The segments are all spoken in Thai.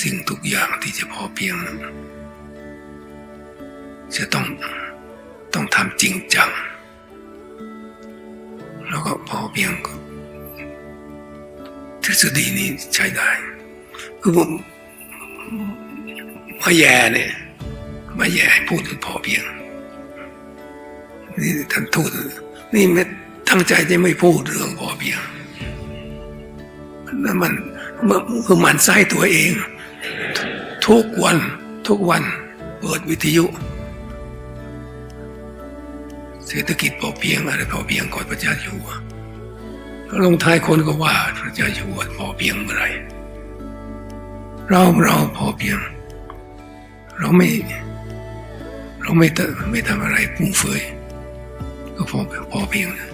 สิ่งทุกอย่างที่จะพอเพียง จะต้องต้องทำจริงจัง แล้วก็พอเพียงก็ทฤษฎีนี้ใช้ได้คือผมมาแย่เนี่ยมาแย่พูดถึงพอเพียง นี่ท่านทูตนี่ไม่ตั้งใจจะไม่พูดเรื่องพอเพียงแล้วมันมันคือมันไส้ตัวเอง ทุกวันทุกวันเปิดวิทยุ เศรษฐกิจพอเพียงอะไรพอเพียงก่อนพระเจ้าอยู่หัวแล้วลงท้ายคนก็ว่าพระเจ้าอยู่หัวพอเพียงเมื่อไรเราเราพอเพียง เราไม่ เราไม่ทำไม่ทำอะไรฟุ่มเฟือยก็พอพอเพียงนะ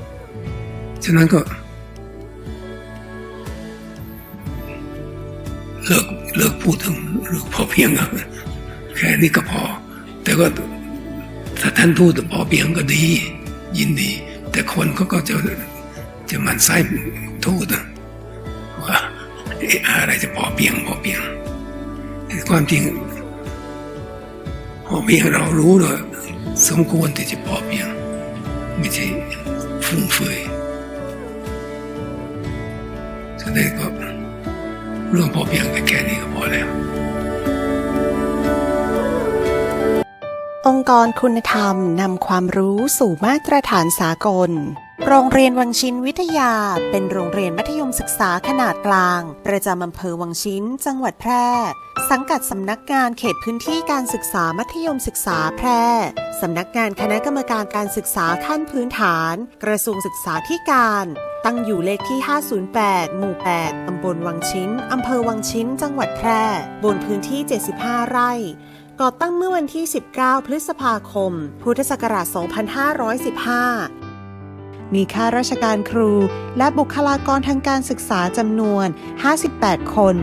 ฉะนั้นก็เลิกเลิก พูดถึงเรื่อพอเพียงครับแค่นี้ก็พอ แต่ก็ถ้าท่านพูดพอเพียงก็ดี ยินดี แต่คนเขาก็จะจะมันไส้ทูตนะว่าอะไรจะพอเพียงพอเพียงความจริงพอเพียงเรารู้เลยสมควรที่จะพอเพียง ไม่ใช่ฟุ่มเฟือยฉะนั้นก็ เรื่องพอเพียงแค่นี้ก็พอแล้ว องค์กรคุณธรรมนำความรู้สู่มาตรฐานสากล โรงเรียนวังชินวิทยา เป็นโรงเรียนมัธยมศึกษาขนาดกลาง ประจำอำเภอวังชินจังหวัดแพร่ สังกัดสำนักงานเขตพื้นที่การศึกษามัธยมศึกษาแพร่ สำนักงานคณะกรรมการการศึกษาขั้นพื้นฐาน กระทรวงศึกษาธิการ ตั้งอยู่เลขที่ 508 หมู่ 8 ตำบลวังชิ้น อำเภอวังชิ้น จังหวัดแพร่ บนพื้นที่ 75 ไร่ก่อตั้งเมื่อวันที่ 19 พฤษภาคม พุทธศักราช 2515มีข้าราชการครูและบุคลากรทางการศึกษาจำนวน 58 คน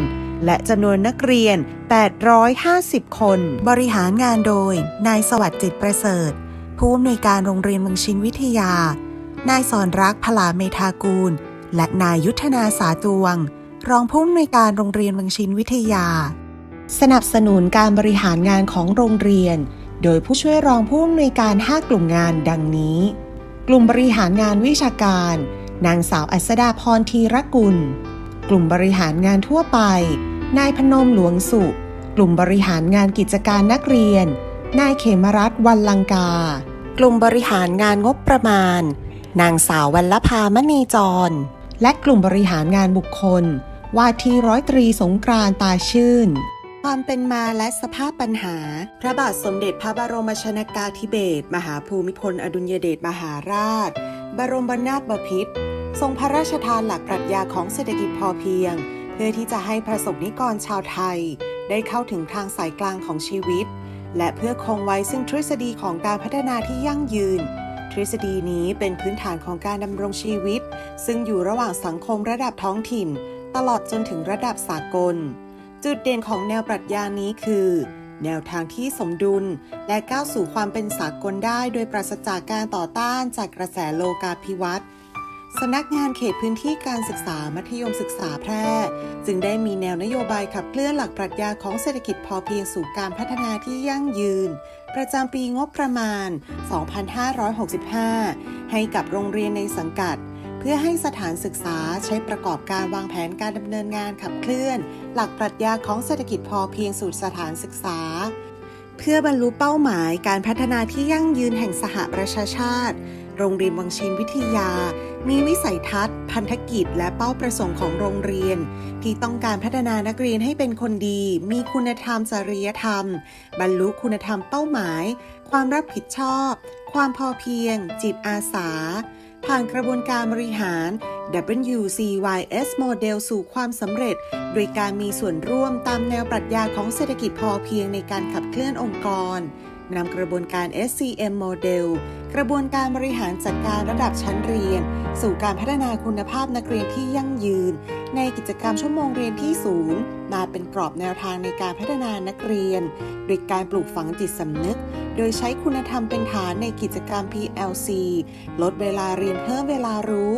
และจำนวนนักเรียน 850 คน บริหารงานโดย นายสวัสดิ์จิตประเสริฐ ผู้อำนวยการโรงเรียนเมืองชินวิทยา นายสอนรักพลาเมธากูล และนายยุทธนาสาตวง รองผู้อำนวยการโรงเรียนเมืองชินวิทยา สนับสนุนการบริหารงานของโรงเรียน โดยผู้ช่วยรองผู้อำนวยการ 5 กลุ่มงานดังนี้ กลุ่มบริหารงานวิชาการ นางสาวอัสดาพรทีรกุล กลุ่มบริหารงานทั่วไป นายพนมหลวงสุกลุ่มบริหารงานกิจการนักเรียน นายเขมรัตน์วันลังกา กลุ่มบริหารงานงบประมาณ นางสาววัลลภามณีจร และกลุ่มบริหารงานบุคคล ว่าที่ร้อยตรีสงกรานต์ตาชื่น ความเป็นมาและสภาพปัญหา พระบาทสมเด็จพระบรมชนากาธิเบศรมหาภูมิพลอดุลยเดชมหาราช บรมนาถบพิตร ทรงพระราชทานหลักปรัชญาของเศรษฐกิจพอเพียง เพื่อที่จะให้ประสบนิกรชาวไทย ได้เข้าถึงทางสายกลางของชีวิต และเพื่อคงไว้ซึ่งทฤษฎีของการพัฒนาที่ยั่งยืน ทฤษฎีนี้เป็นพื้นฐานของการดำรงชีวิต ซึ่งอยู่ระหว่างสังคมระดับท้องถิ่น ตลอดจนถึงระดับสากล จุดเด่นของแนวปรัชญานี้คือแนวทางที่สมดุลและก้าวสู่ความเป็นสากลได้โดยปราศจากการต่อต้านจากกระแสโลกาภิวัตน์ สำนักงานเขตพื้นที่การศึกษามัธยมศึกษาแพร่ จึงได้มีแนวนโยบายขับเคลื่อนหลักปรัชญาของเศรษฐกิจพอเพียงสู่การพัฒนาที่ยั่งยืน ประจำปีงบประมาณ 2565 ให้กับโรงเรียนในสังกัด เพื่อให้สถานศึกษาใช้ประกอบการวางแผนการดำเนินงานขับเคลื่อน หลักปรัชญาของเศรษฐกิจพอเพียงสู่สถานศึกษาเพื่อบรรลุเป้าหมายการพัฒนาที่ยั่งยืนแห่งสหประชาชาติ โรงเรียนวังชินวิทยา มีวิสัยทัศน์ พันธกิจ และเป้าประสงค์ของโรงเรียน ที่ต้องการพัฒนานักเรียนให้เป็นคนดี มีคุณธรรมจริยธรรม บรรลุคุณธรรมเป้าหมาย ความรับผิดชอบ ความพอเพียง จิตอาสา ผ่านกระบวนการบริหาร WCYS โมเดลสู่ความสำเร็จ โดยการมีส่วนร่วมตามแนวปรัชญาของเศรษฐกิจพอเพียงในการขับเคลื่อนองค์กร นำกระบวนการ SCM โมเดลกระบวนการบริหารจัดการระดับชั้นเรียน สู่การพัฒนาคุณภาพนักเรียนที่ยั่งยืน ในกิจกรรมชั่วโมงเรียนที่ศูนย์มาเป็นกรอบแนวทางในการพัฒนานักเรียนโดยการปลูกฝังจิตสำนึก โดยใช้คุณธรรมเป็นฐานในกิจกรรม PLC ลดเวลาเรียนเพิ่มเวลารู้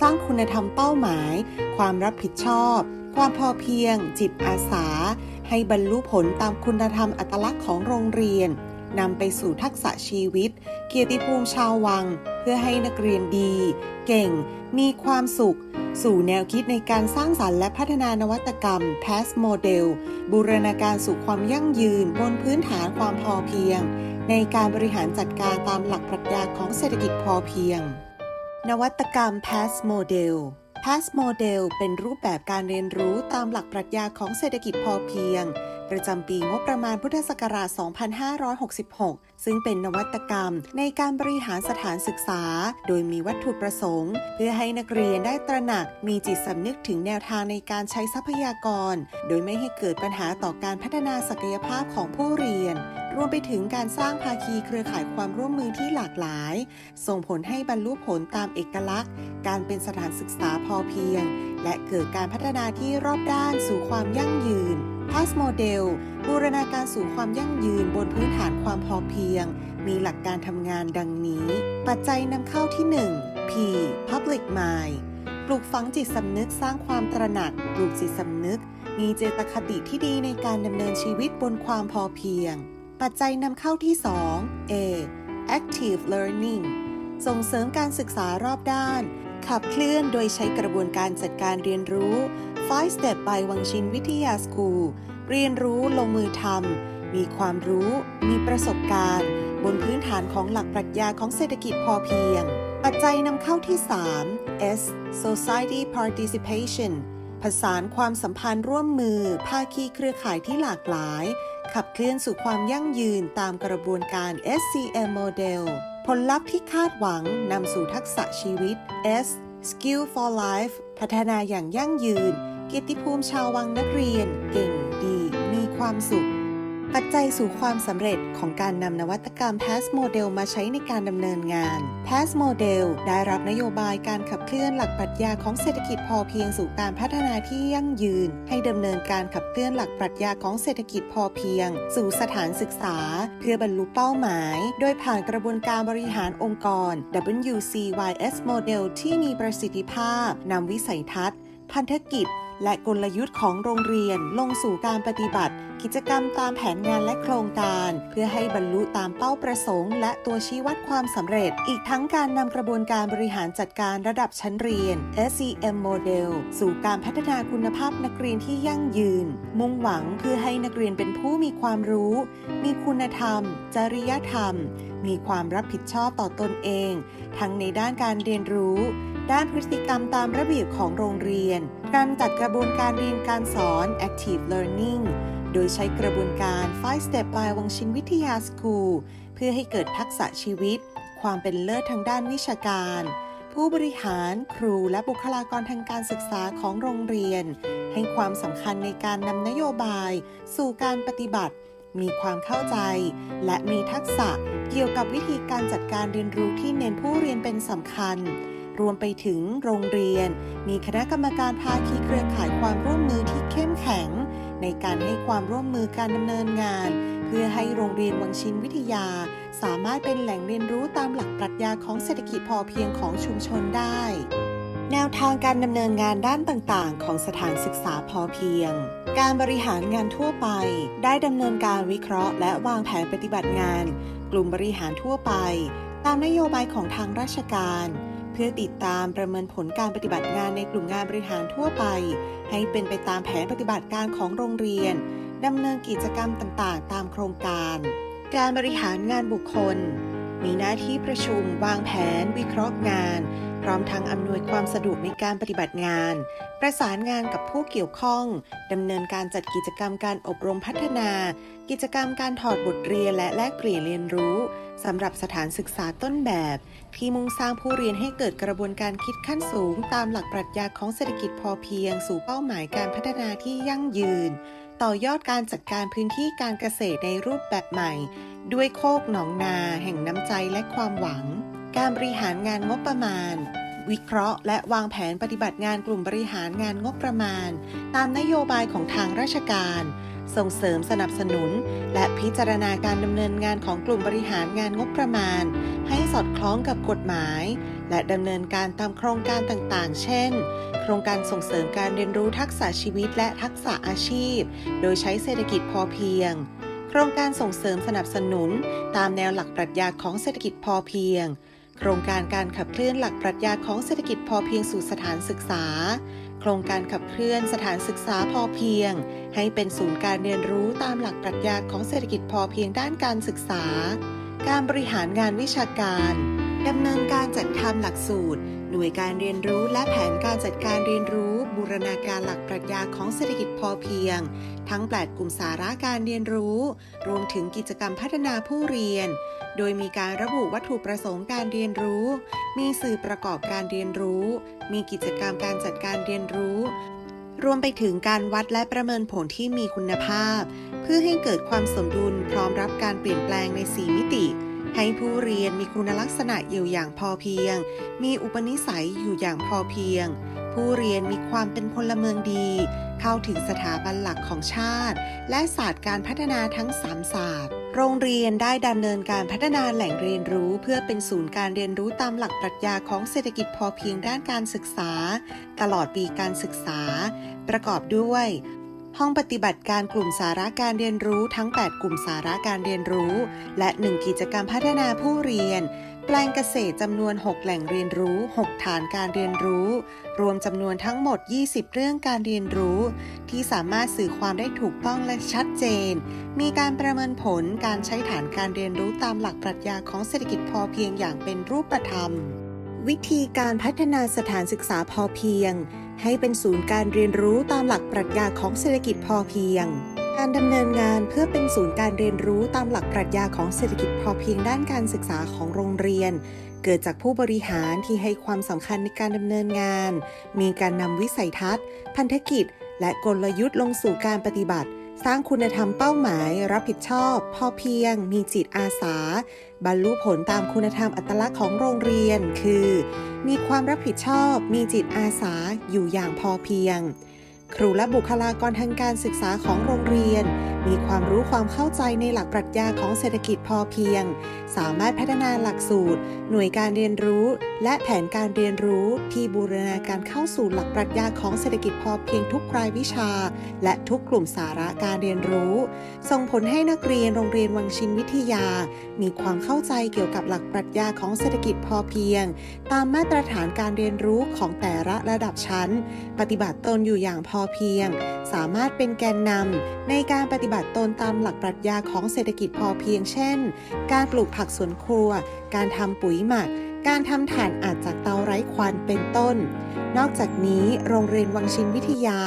สร้างคุณธรรมเป้าหมาย ความรับผิดชอบ ความพอเพียง จิตอาสาให้บรรลุผลตามคุณธรรมอัตลักษณ์ของโรงเรียน นำไปสู่ทักษะชีวิต เกียรติภูมิชาววัง เพื่อให้นักเรียนดี เก่ง มีความสุข สู่แนวคิดในการสร้างสรรค์และพัฒนานวัตกรรม PASS Model บูรณาการสู่ความยั่งยืน บนพื้นฐานความพอเพียง ในการบริหารจัดการตามหลักปรัชญาของเศรษฐกิจพอเพียง นวัตกรรม PASS Model PASS Model เป็นรูปแบบการเรียนรู้ตามหลักปรัชญาของเศรษฐกิจพอเพียง ประจำปีงบประมาณพุทธศักราช 2566 ซึ่งเป็นนวัตกรรมในการบริหารสถานศึกษา โดยมีวัตถุประสงค์ เพื่อให้นักเรียนได้ตระหนักมีจิตสำนึกถึงแนวทางในการใช้ทรัพยากร โดยไม่ให้เกิดปัญหาต่อการพัฒนาศักยภาพของผู้เรียน รวมไปถึงการสร้างภาคีเครือข่ายความร่วมมือที่หลากหลาย ส่งผลให้บรรลุผลตามเอกลักษณ์ การเป็นสถานศึกษาพอเพียง และเกิดการพัฒนาที่รอบด้านสู่ความยั่งยืน PASS Model บูรณาการสู่ความยั่งยืนบนพื้นฐานความพอเพียง มีหลักการทำงานดังนี้ ปัจจัยนำเข้าที่ 1 P Public Mind ปลูกฝังจิตสำนึกสร้างความตระหนัก ปลูกจิตสำนึก มีเจตคติที่ดีในการดำเนินชีวิตบนความพอเพียง ปัจจัยนำเข้าที่ 2 A Active Learning ส่งเสริมการศึกษารอบด้าน ขับเคลื่อนโดยใช้กระบวนการจัดการเรียนรู้5 Step by วังชินวิทยาสคูลเรียนรู้ลงมือทำ มีความรู้ มีประสบการณ์ บนพื้นฐานของหลักปรัชญาของเศรษฐกิจพอเพียง ปัจจัยนำเข้าที่ 3 S Society Participation ผสานความสัมพันธ์ร่วมมือ ภาคีเครือข่ายที่หลากหลาย ขับเคลื่อนสู่ความยั่งยืนตามกระบวนการ SCM Model ผลลัพธ์ที่คาดหวังนำสู่ทักษะชีวิต S Skill for Life พัฒนาอย่างยั่งยืน เกียรติภูมิชาววังนักเรียน เก่งดี มีความสุข ปัจจัยสู่ความสำเร็จของการนำนวัตกรรม PASS Model มาใช้ในการดำเนินงาน PASS Model ได้รับนโยบายการขับเคลื่อนหลักปรัชญาของเศรษฐกิจพอเพียงสู่การพัฒนาที่ยั่งยืน ให้ดำเนินการขับเคลื่อนหลักปรัชญาของเศรษฐกิจพอเพียง สู่สถานศึกษา เพื่อบรรลุเป้าหมาย โดยผ่านกระบวนการบริหารองค์กร WCYS Model ที่มีประสิทธิภาพนำวิสัยทัศน์ พันธกิจ และกลยุทธ์ของโรงเรียนลงสู่การปฏิบัติ กิจกรรมตามแผนงานและโครงการ เพื่อให้บรรลุตามเป้าประสงค์ และตัวชี้วัดความสำเร็จ อีกทั้งการนำกระบวนการบริหารจัดการระดับชั้นเรียน SEM Model สู่การพัฒนาคุณภาพนักเรียนที่ยั่งยืน มุ่งหวังเพื่อให้นักเรียนเป็นผู้มีความรู้ มีคุณธรรม จริยธรรม มีความรับผิดชอบต่อตนเอง ทั้งในด้านการเรียนรู้ ด้านพฤติกรรมตามระเบียบของโรงเรียน การจัดกระบวนการเรียนการสอน Active Learning โดยใช้กระบวนการ5 Step by วังชินวิทยาสคูลเพื่อให้เกิดทักษะชีวิต ความเป็นเลิศทางด้านวิชาการ ผู้บริหารครูและบุคลากรทางการศึกษาของโรงเรียน ให้ความสำคัญในการนำนโยบาย สู่การปฏิบัติ มีความเข้าใจ และมีทักษะเกี่ยวกับวิธีการจัดการเรียนรู้ที่เน้นผู้เรียนเป็นสำคัญ รวมไปถึงโรงเรียน มีคณะกรรมการภาคีเครือข่ายความร่วมมือที่เข้มแข็ง ในการให้ความร่วมมือการดำเนินงาน เพื่อให้โรงเรียนวังชินวิทยา สามารถเป็นแหล่งเรียนรู้ตามหลักปรัชญาของเศรษฐกิจพอเพียงของชุมชนได้ แนวทางการดำเนินงานด้านต่างๆ ของสถานศึกษาพอเพียงการบริหารงานทั่วไป ได้ดำเนินการวิเคราะห์และวางแผนปฏิบัติงาน กลุ่มบริหารทั่วไป ตามนโยบายของทางราชการ เพื่อติดตามประเมินผลการปฏิบัติงานในกลุ่มงานบริหารทั่วไป ให้เป็นไปตามแผนปฏิบัติการของโรงเรียนดำเนินกิจกรรมต่างๆ ตามโครงการ การบริหารงานบุคคล มีหน้าที่ประชุม วางแผน วิเคราะห์งาน พร้อมทั้งอำนวยความสะดวกในการปฏิบัติงาน ประสานงานกับผู้เกี่ยวข้องดำเนินการจัดกิจกรรมการอบรมพัฒนา กิจกรรมการถอดบทเรียนและแลกเปลี่ยนเรียนรู้สำหรับสถานศึกษาต้นแบบ ที่มุ่งสร้างผู้เรียนให้เกิดกระบวนการคิดขั้นสูง ตามหลักปรัชญาของเศรษฐกิจพอเพียง สู่เป้าหมายการพัฒนาที่ยั่งยืน ต่อยอดการจัดการพื้นที่การเกษตรในรูปแบบใหม่ ด้วยโคกหนองนา แห่งน้ำใจและความหวัง การบริหารงานงบประมาณ วิเคราะห์ และวางแผนปฏิบัติงานกลุ่มบริหารงานงบประมาณ ตามนโยบายของทางราชการ ส่งเสริมสนับสนุน และพิจารณาการดำเนินงานของกลุ่มบริหารงานงบประมาณ ให้สอดคล้องกับกฎหมาย และดำเนินการตามโครงการต่างๆ เช่น โครงการส่งเสริมการเรียนรู้ทักษะชีวิตและทักษะอาชีพ โดยใช้เศรษฐกิจพอเพียง โครงการส่งเสริมสนับสนุน ตามแนวหลักปรัชญาของเศรษฐกิจพอเพียง โครงการการขับเคลื่อนหลักปรัชญาของเศรษฐกิจพอเพียงสู่สถานศึกษา โครงการขับเคลื่อนสถานศึกษาพอเพียง ให้เป็นศูนย์การเรียนรู้ตามหลักปรัชญาของเศรษฐกิจพอเพียงด้านการศึกษา การบริหารงานวิชาการดำเนินการจัดทำหลักสูตร หน่วยการเรียนรู้และแผนการจัดการเรียนรู้ บูรณาการหลักปรัชญาของเศรษฐกิจพอเพียง ทั้ง 8 กลุ่มสาระการเรียนรู้ รวมถึงกิจกรรมพัฒนาผู้เรียน โดยมีการระบุวัตถุประสงค์การเรียนรู้ มีสื่อประกอบการเรียนรู้ มีกิจกรรมการจัดการเรียนรู้ รวมไปถึงการวัดและประเมินผลที่มีคุณภาพ เพื่อให้เกิดความสมดุลพร้อมรับการเปลี่ยนแปลงใน 4 มิติ ให้ผู้เรียนมีคุณลักษณะอยู่อย่างพอเพียง มีอุปนิสัยอยู่อย่างพอเพียง ผู้เรียนมีความเป็น พลเมืองดี เข้าถึงสถาบันหลักของชาติ และศาสตร์การพัฒนาทั้ง3ศาสตร์โรงเรียนได้ดำเนินการพัฒนาแหล่งเรียนรู้ เพื่อเป็นศูนย์การเรียนรู้ตามหลักปรัชญาของเศรษฐกิจพอเพียงด้านการศึกษา ตลอดปีการศึกษา ประกอบด้วย ห้องปฏิบัติการกลุ่มสาระการเรียนรู้ทั้ง 8 กลุ่มสาระการเรียนรู้ และ 1 กิจกรรมพัฒนาผู้เรียน แปลงเกษตรจำนวน 6 แหล่งเรียนรู้ 6 ฐานการเรียนรู้ รวมจำนวนทั้งหมด 20 เรื่องการเรียนรู้ ที่สามารถสื่อความได้ถูกต้องและชัดเจน มีการประเมินผลการใช้ฐานการเรียนรู้ตามหลักปรัชญาของเศรษฐกิจพอเพียงอย่างเป็นรูปธรรม วิธีการพัฒนาสถานศึกษาพอเพียง ให้เป็นศูนย์การเรียนรู้ตามหลักปรัชญาของเศรษฐกิจพอเพียง การดำเนินงานเพื่อเป็นศูนย์การเรียนรู้ตามหลักปรัชญาของเศรษฐกิจพอเพียงด้านการศึกษาของโรงเรียน เกิดจากผู้บริหารที่ให้ความสำคัญในการดำเนินงาน มีการนำวิสัยทัศน์ พันธกิจ และกลยุทธ์ลงสู่การปฏิบัติ สร้างคุณธรรมเป้าหมาย รับผิดชอบ พอเพียง มีจิตอาสา บรรลุผลตามคุณธรรมอัตลักษณ์ของโรงเรียน คือ มีความรับผิดชอบ มีจิตอาสา อยู่อย่างพอเพียง ครูและบุคลากรทางการศึกษาของโรงเรียน มีความรู้ความเข้าใจในหลักปรัชญาของเศรษฐกิจพอเพียง สามารถพัฒนาหลักสูตร หน่วยการเรียนรู้ และแผนการเรียนรู้ที่บูรณาการเข้าสู่หลักปรัชญาของเศรษฐกิจพอเพียงทุกรายวิชา และทุกกลุ่มสาระการเรียนรู้ ส่งผลให้นักเรียนโรงเรียนวังชินวิทยา มีความเข้าใจเกี่ยวกับหลักปรัชญาของเศรษฐกิจพอเพียง ตามมาตรฐานการเรียนรู้ของแต่ละระดับชั้น ปฏิบัติตนอยู่อย่างพอเพียง สามารถเป็นแกนนำในการปฏิบัติตนตามหลักปรัชญาของเศรษฐกิจพอเพียง เช่น การปลูกผักสวนครัว การทำปุ๋ยหมัก การทำถ่านอัดจากเตาไร้ควันเป็นต้น นอกจากนี้โรงเรียนวังชินวิทยา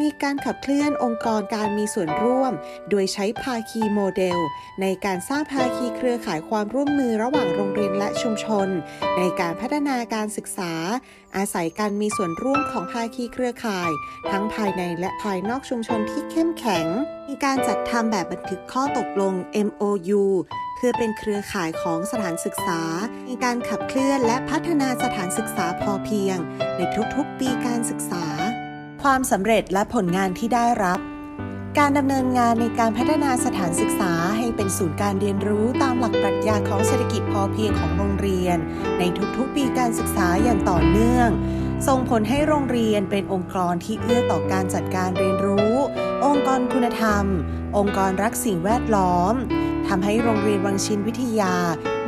มีการขับเคลื่อนองค์กรการมีส่วนร่วม โดยใช้ภาคีโมเดล ในการสร้างภาคีเครือข่ายความร่วมมือระหว่างโรงเรียนและชุมชน ในการพัฒนาการศึกษา อาศัยการมีส่วนร่วมของภาคีเครือข่าย ทั้งภายในและภายนอกชุมชนที่เข้มแข็งมีการจัดทำแบบบันทึกข้อตกลง MOU เพื่อเป็นเครือข่ายของสถานศึกษามีการขับเคลื่อนและพัฒนาสถานศึกษาพอเพียง ในทุกๆปีการศึกษา ความสำเร็จและผลงานที่ได้รับ การดำเนินงานในการพัฒนาสถานศึกษาให้เป็นศูนย์การเรียนรู้ตามหลักปรัชญาของเศรษฐกิจพอเพียงของโรงเรียน ในทุกๆปีการศึกษาอย่างต่อเนื่องส่งผลให้โรงเรียนเป็นองค์กรที่เอื้อต่อการจัดการเรียนรู้ องค์กรคุณธรรม องค์กรรักสิ่งแวดล้อมทำให้โรงเรียนวังชินวิทยา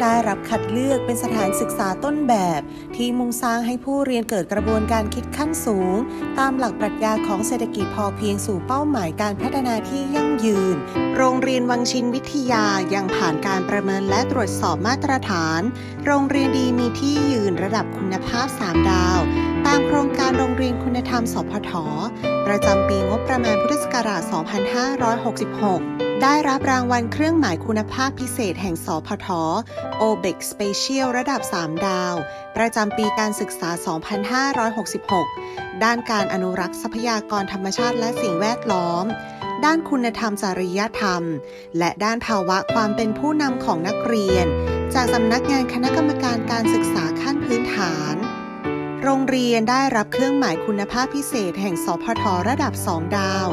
ได้รับคัดเลือกเป็นสถานศึกษาต้นแบบ ที่มุ่งสร้างให้ผู้เรียนเกิดกระบวนการคิดขั้นสูง ตามหลักปรัชญาของเศรษฐกิจพอเพียงสู่เป้าหมายการพัฒนาที่ยั่งยืน โรงเรียนวังชินวิทยายังผ่านการประเมินและตรวจสอบมาตรฐาน โรงเรียนดีมีที่ยืนระดับคุณภาพ 3 ดาว ตามโครงการโรงเรียนคุณธรรมสพท ประจำปีงบประมาณพุทธศักราช 2566 ได้รับรางวัลเครื่องหมายคุณภาพพิเศษแห่งสพท OBEC Special ระดับ 3 ดาว ประจำปีการศึกษา 2566 ด้านการอนุรักษ์ทรัพยากรธรรมชาติและสิ่งแวดล้อม ด้านคุณธรรมจริยธรรม และด้านภาวะความเป็นผู้นำของนักเรียน จากสำนักงานคณะกรรมการการศึกษาขั้นพื้นฐาน โรงเรียนได้รับเครื่องหมายคุณภาพพิเศษแห่งสพทระดับ 2 ดาว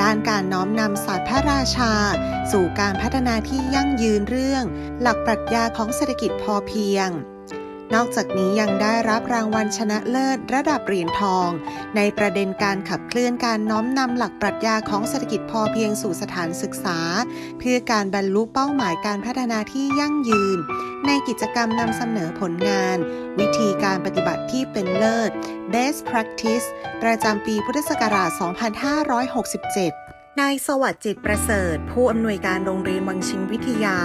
ด้านการน้อมนำศาสตร์พระราชา สู่การพัฒนาที่ยั่งยืนเรื่อง หลักปรัชญาของเศรษฐกิจพอเพียง นอกจากนี้ยังได้รับรางวัลชนะเลิศระดับเหรียญทอง ในประเด็นการขับเคลื่อนการน้อมนำหลักปรัชญาของเศรษฐกิจพอเพียงสู่สถานศึกษา เพื่อการบรรลุเป้าหมายการพัฒนาที่ยั่งยืน ในกิจกรรมนำเสนอผลงาน วิธีการปฏิบัติที่เป็นเลิศ Best Practice ประจำปีพุทธศักราช 2567นายสวัสดิ์จิตประเสริฐ ผู้อำนวยการโรงเรียนวังชิงวิทยา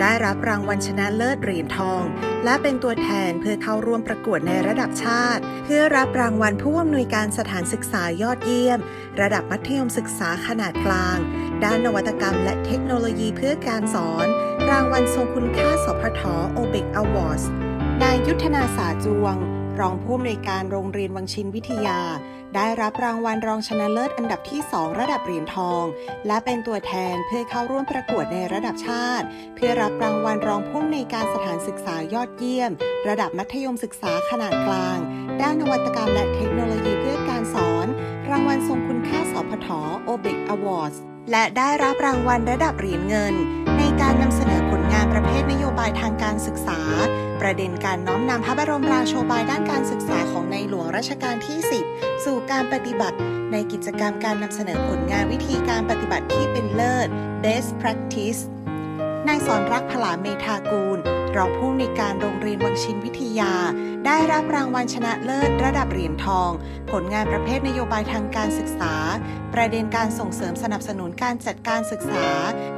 ได้รับรางวัลชนะเลิศเหรียญทอง และเป็นตัวแทนเพื่อเข้าร่วมประกวดในระดับชาติ เพื่อรับรางวัลผู้อำนวยการสถานศึกษายอดเยี่ยม ระดับมัธยมศึกษาขนาดกลาง ด้านนวัตกรรมและเทคโนโลยีเพื่อการสอน รางวัลทรงคุณค่าสพทโอเบกอวอร์ดนายยุทธนาสาจวง รองผู้อำนวยการโรงเรียนวังชินวิทยา ได้รับรางวัลรองชนะเลิศอันดับที่ 2 ระดับเหรียญทอง และเป็นตัวแทนเพื่อเข้าร่วมประกวดในระดับชาติ เพื่อรับรางวัลรองผู้อำนการสถานศึกษายอดเยี่ยม ระดับมัธยมศึกษาขนาดกลาง ด้านนวัตกรรมและเทคโนโลยีเพื่อการสอน รางวัลทรงคุณค่าสพทโอเบกอวอร์ดและได้รับรางวัลระดับเหรียญเงิน ในการนำเสนอผลงานประเภทนโยบายทางการศึกษา ประเด็นการน้อมนำพระบรมราโชบายด้านการศึกษาของในหลวงรัชกาลที่ 10 สู่การปฏิบัติ ในกิจกรรมการนำเสนอผลงานวิธีการปฏิบัติที่เป็นเลิศ Best Practice นายสอนรักพลาเมธากูล รองผู้อำนวยการโรงเรียนวังชินวิทยา ได้รับรางวัลชนะเลิศระดับเหรียญทอง ผลงานประเภทนโยบายทางการศึกษา ประเด็นการส่งเสริมสนับสนุนการจัดการศึกษา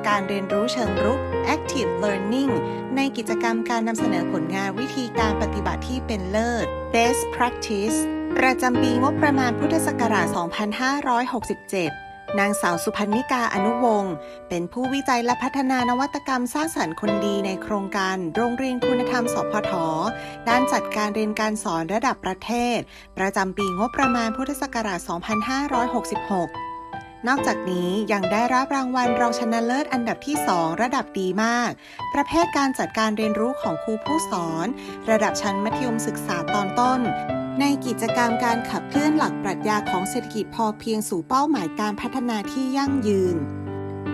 การเรียนรู้เชิงรุก Active Learning ในกิจกรรมการนำเสนอผลงานวิธีการปฏิบัติที่เป็นเลิศ Best Practice ประจำปีงบประมาณพุทธศักราช 2567 นางสาวสุพันนิกาอนุวงศ์เป็นผู้วิจัยและพัฒนานวัตกรรมสร้างสรรค์คนดีในโครงการ โรงเรียนคุณธรรมสพทด้านจัดการเรียนการสอนระดับประเทศ ประจำปีงบประมาณพุทธศักราช 2566นอกจากนี้ยังได้รับรางวัลรองชนะเลิศอันดับที่ 2 ระดับดีมาก ประเภทการจัดการเรียนรู้ของครูผู้สอน ระดับชั้นมัธยมศึกษาตอนต้น ในกิจกรรมการขับเคลื่อนหลักปรัชญาของเศรษฐกิจพอเพียงสู่เป้าหมายการพัฒนาที่ยั่งยืน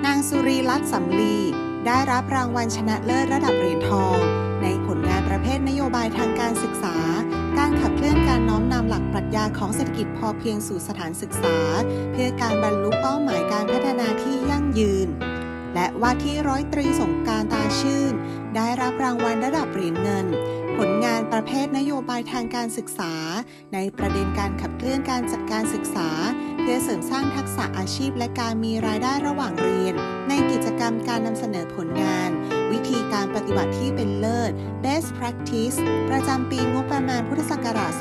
นางสุรีรัตน์สำลี ได้รับรางวัลชนะเลิศระดับเหรียญทอง ในผลงานประเภทนโยบายทางการศึกษา การขับเคลื่อนการน้อมนำหลักปรัชญาของเศรษฐกิจพอเพียงสู่สถานศึกษา เพื่อการบรรลุเป้าหมายการพัฒนาที่ยั่งยืน และว่าที่ร้อยตรีสงการตาชื่น ได้รับรางวัลระดับเหรียญเงิน ผลงานประเภทนโยบายทางการศึกษา ในประเด็นการขับเคลื่อนการจัดการศึกษา เพื่อเสริมสร้างทักษะอาชีพและการมีรายได้ระหว่างเรียน ในกิจกรรมการนำเสนอผลงาน วิธีการปฏิบัติที่เป็นเลิศ Best Practice ประจำปีงบประมาณพุทธศักราช